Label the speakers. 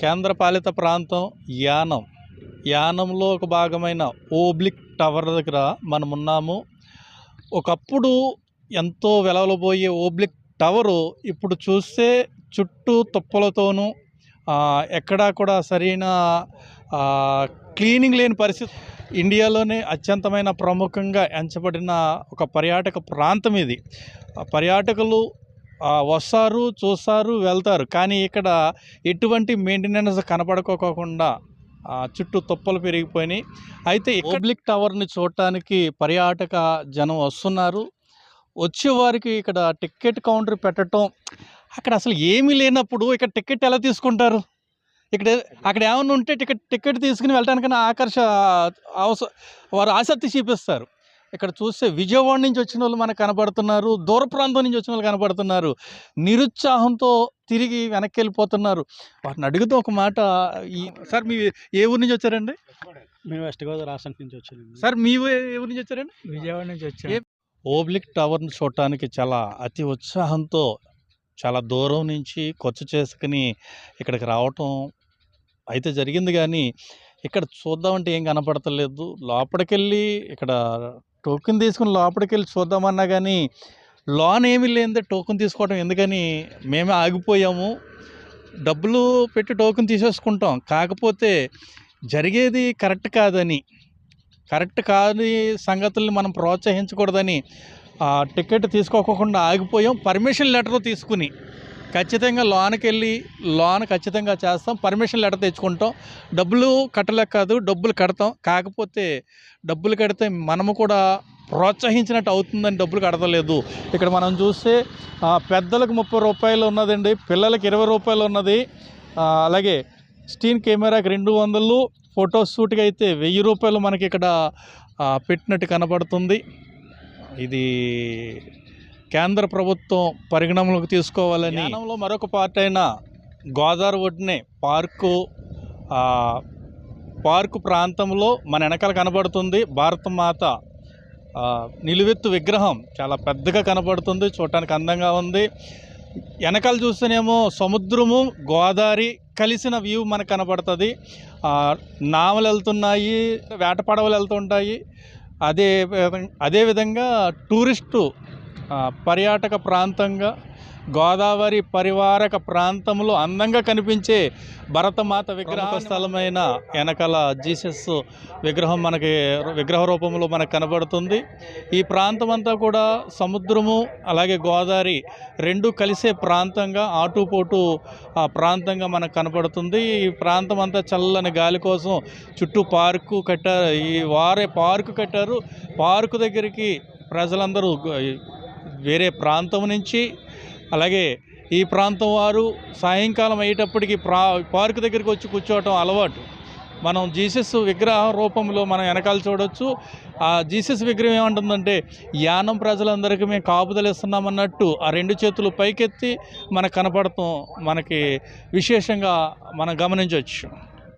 Speaker 1: కేంద్రపాలిత ప్రాంతం యానం. యానంలో ఒక భాగమైన ఓబ్లిక్ టవర్ దగ్గర మనం ఉన్నాము. ఒకప్పుడు ఎంతో వెలవలబోయే ఓబ్లిక్ టవరు ఇప్పుడు చూస్తే చుట్టూ తుప్పలతోనూ ఎక్కడా కూడా సరైన క్లీనింగ్ లేని పరిస్థితి. ఇండియాలోనే అత్యంతమైన ప్రముఖంగా ఎంచబడిన ఒక పర్యాటక ప్రాంతం ఇది. పర్యాటకులు వస్తారు చూస్తారు వెళ్తారు. కానీ ఇక్కడ ఎటువంటి మెయింటెనెన్స్ కనపడుకోకుండా ఆ, చుట్టూ తుప్పలు పెరిగిపోయినాయి. అయితే పబ్లిక్ టవర్ని చూడటానికి పర్యాటక జనం వస్తున్నారు. వచ్చేవారికి ఇక్కడ టికెట్ కౌంటర్ పెట్టడం అక్కడ అసలు ఏమీ లేనప్పుడు ఇక్కడ టికెట్ ఎలా తీసుకుంటారు? ఇక్కడ అక్కడ ఏమైనా ఉంటే టికెట్ టికెట్ తీసుకుని వెళ్ళడానికైనా ఆకర్ష అవసరం వారు ఆసక్తి చూపిస్తారు. ఇక్కడ చూస్తే విజయవాడ నుంచి వచ్చిన వాళ్ళు మనకు కనపడుతున్నారు దూర ప్రాంతం నుంచి వచ్చిన వాళ్ళు కనపడుతున్నారు నిరుత్సాహంతో తిరిగి వెనక్కి వెళ్ళిపోతున్నారు. వాటిని అడుగుతూ ఒక మాట ఈ సార్ మీ ఏ ఊరు నుంచి వచ్చారండి?
Speaker 2: మేము వెస్ట్ గోదావరి రాష్ట్రం నుంచి వచ్చాము
Speaker 1: సార్ మీ ఏ ఊరు నుంచి వచ్చారండి?
Speaker 2: విజయవాడ నుంచి వచ్చాము
Speaker 1: ఏ- ఓబ్లిక్ టవర్ని చూడటానికి చాలా అతి ఉత్సాహంతో చాలా దూరం నుంచి ఖర్చు చేసుకుని ఇక్కడికి రావటం అయితే జరిగింది కానీ ఇక్కడ చూద్దామంటే ఏం కనపడతలేదు లోపలికి వెళ్ళి ఇక్కడ టోకెన్ తీసుకుని లోపలికి వెళ్ళి చూద్దామన్నా కానీ లోన్ ఏమీ లేనిదే టోకెన్ తీసుకోవడం ఎందుకని మేమే ఆగిపోయాము. డబ్బులు పెట్టి టోకెన్ తీసేసుకుంటాం. కాకపోతే జరిగేది కరెక్ట్ కాదని కరెక్ట్ కాని సంగతుల్ని మనం ప్రోత్సహించకూడదని ఆ టికెట్ తీసుకోకుండా ఆగిపోయాం. పర్మిషన్ లెటర్ తీసుకుని ఖచ్చితంగా లోన్కి వెళ్ళి లోన్ ఖచ్చితంగా చేస్తాం. పర్మిషన్ లెటర్ తెచ్చుకుంటాం. డబ్బులు కట్టలేక కాదు డబ్బులు కడతాం. కాకపోతే డబ్బులు కడితే మనము కూడా ప్రోత్సహించినట్టు అవుతుందని డబ్బులు కడతలేదు. ఇక్కడ మనం చూస్తే పెద్దలకు ముప్పై రూపాయలు ఉన్నదండి పిల్లలకి ఇరవై రూపాయలు ఉన్నది. అలాగే స్టీన్ కెమెరాకి రెండు వందలు ఫోటో షూట్కి అయితే వెయ్యి రూపాయలు మనకి ఇక్కడ పెట్టినట్టు కనబడుతుంది. ఇది కేంద్ర ప్రభుత్వం పరిగణనలోకి తీసుకోవాలని యానంలో మరొక పార్ట్ అయిన గోదావరి ఒడ్డునే పార్కు పార్కు ప్రాంతంలో మన వెనకాల కనబడుతుంది భారతమాత మాత నిలువెత్తు విగ్రహం. చాలా పెద్దగా కనబడుతుంది చూడటానికి అందంగా ఉంది. వెనకాల చూస్తేనేమో సముద్రము గోదావరి కలిసిన వ్యూ మనకు కనబడుతుంది. నామలు నావలు వెళ్తున్నాయి వేట పడవలు వెళ్తుంటాయి. అదే అదేవిధంగా టూరిస్టు పర్యాటక ప్రాంతంగా గోదావరి పరివారక ప్రాంతంలో అందంగా కనిపించే భరతమాత విగ్రహ స్థలమైన వెనకాల జీసస్ విగ్రహం మనకి విగ్రహ రూపంలో మనకు కనబడుతుంది. ఈ ప్రాంతం అంతా కూడా సముద్రము అలాగే గోదావరి రెండు కలిసే ప్రాంతంగా ఆటుపోటు ఆ ప్రాంతంగా మనకు కనపడుతుంది ఈ ప్రాంతం అంతా చల్లని గాలి కోసం చుట్టూ పార్కు కట్టారు. ఈ వారే పార్కు కట్టారు. పార్కు దగ్గరికి ప్రజలందరూ వేరే ప్రాంతం నుంచి అలాగే ఈ ప్రాంతం వారు సాయంకాలం అయ్యేటప్పటికి ప్రా పార్కు దగ్గరికి వచ్చి కూర్చోవటం అలవాటు. మనం జీసస్ విగ్రహ రూపంలో మనం వెనకాల చూడొచ్చు. ఆ జీసస్ విగ్రహం ఏమంటుందంటే యానం ప్రజలందరికీ మేము కాపుదలు ఇస్తున్నామన్నట్టు ఆ రెండు చేతులు పైకెత్తి మనకు కనపడటం మనకి విశేషంగా మనం గమనించవచ్చు